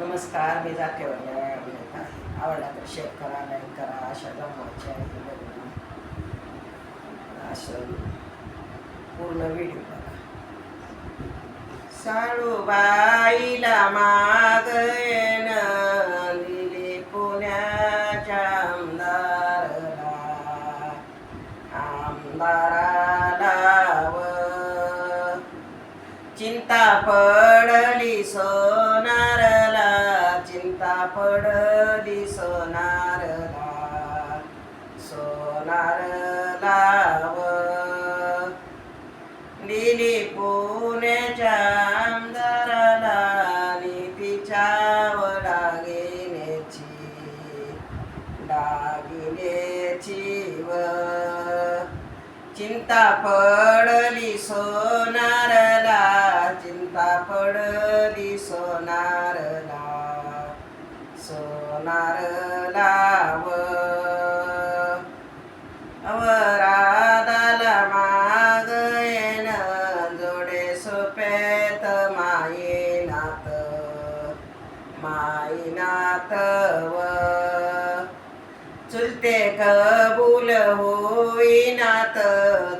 नमस्कार मी जाते अभिनेता. आवडला तर शेअर करा लाईक करा अशा गमवायच्या असं पूर्ण व्हिडिओ बघा. साळूबाईला माग दिली पुण्याच्या आमदारला. आमदाराला चिंता पडली सो पडली सोनारला सोनारला व दिली पुण्याच्या आमदाराला नीतीच्या डागिनेची डागिनेची व चिंता पडली सोनारला चिंता पडली सोनारला व माग येन जोडे सोपेत मायेनात मायनात व चुलते कबूल होईनात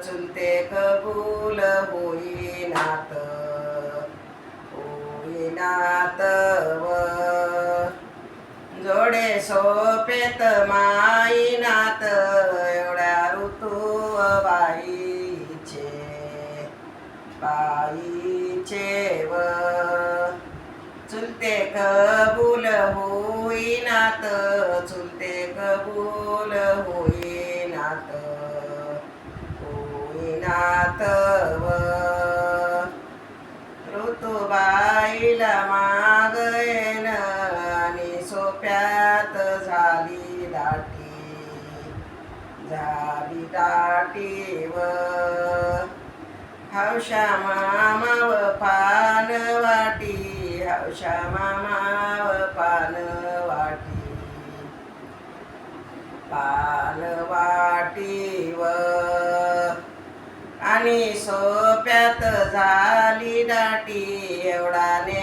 चुलते कबूल होईनात सोपेत माईनात एवढ्या ऋतू बाईचे बाईचे व चुलते कबूल होईनात चुलते कबूल होईनात होईनात व ऋतुबाईला मा सोप्यात झाली दाटी झाली दाटी व हौशा मामाव पान वाटी हौशा मामाव पान वाटी. पान वाटी व आणि सोप्यात झाली दाटी एवढाने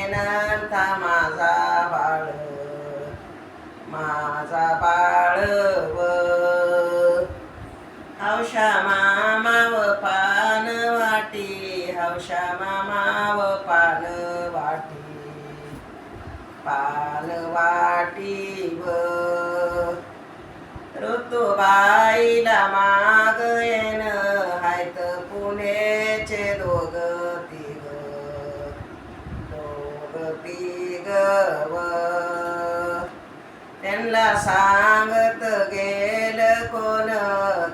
माझा बाळव. हौशा मामाव पान वाटी हौशा मामाव पान वाटी. पान वाटी व ऋतुबाईला मा त्यांना सांगत गेल कोण?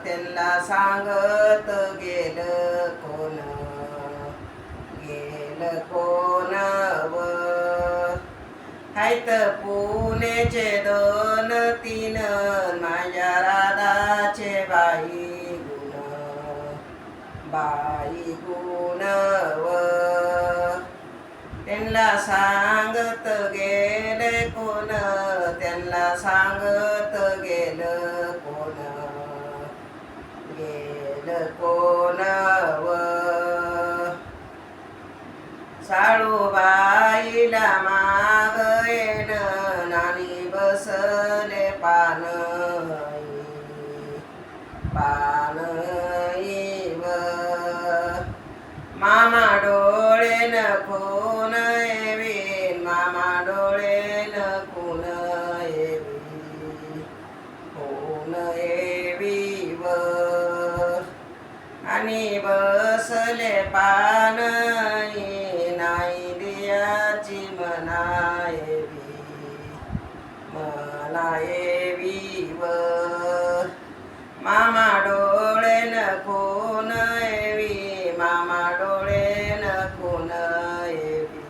त्यांना सांगत गेल कोण? गेल कोण व हायत पुण्याचे दोन तीन माझ्या राधाचे बाई गुण. बाई गुण व त्यांना सांगत गे सांगत गेल कोण? गेल कोण व? साळूबाईला येण नानी बसले पान पान पान नाही दियाची मनायवी मनायवी व। मामा डोळे न कोण येवी मामा डोळे न कोण येवी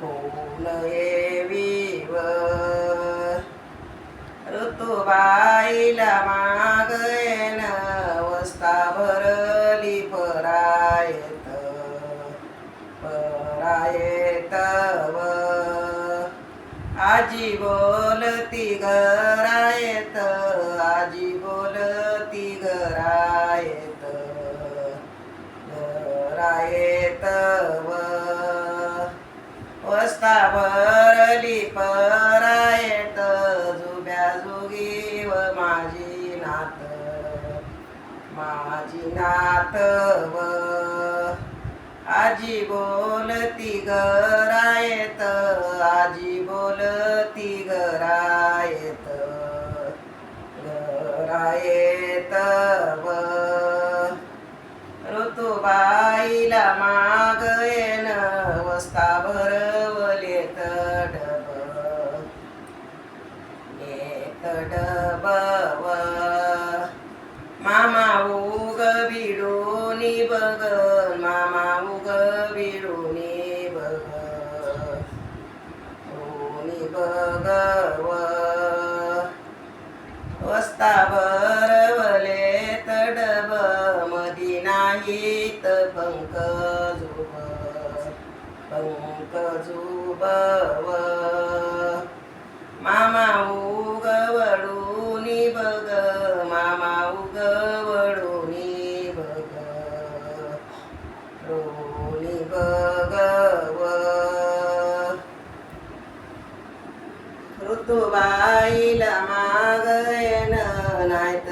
कोण येवी व। ऋतुबाईला मागयन आजी बोलती गरायत आजी बोलती गरायत गरायत व वस्ता वस्ता भरली परायत जुब्या जुगी व माझी नात माझी नात व आजी बोलती गरायत आजी बोलती आईला माग येन वस्ता भरवले तडब येत डबव मामा उग बिडोनी बग मामा उग बिडोनी बग ऊनी बघ वस्ता भरवले तडब मदी नाहीत पंक जुबव मामा उगवडूनी बग मामा उगवडूनी बग रोनी बगव ऋतुबाईला मागयन नाहीत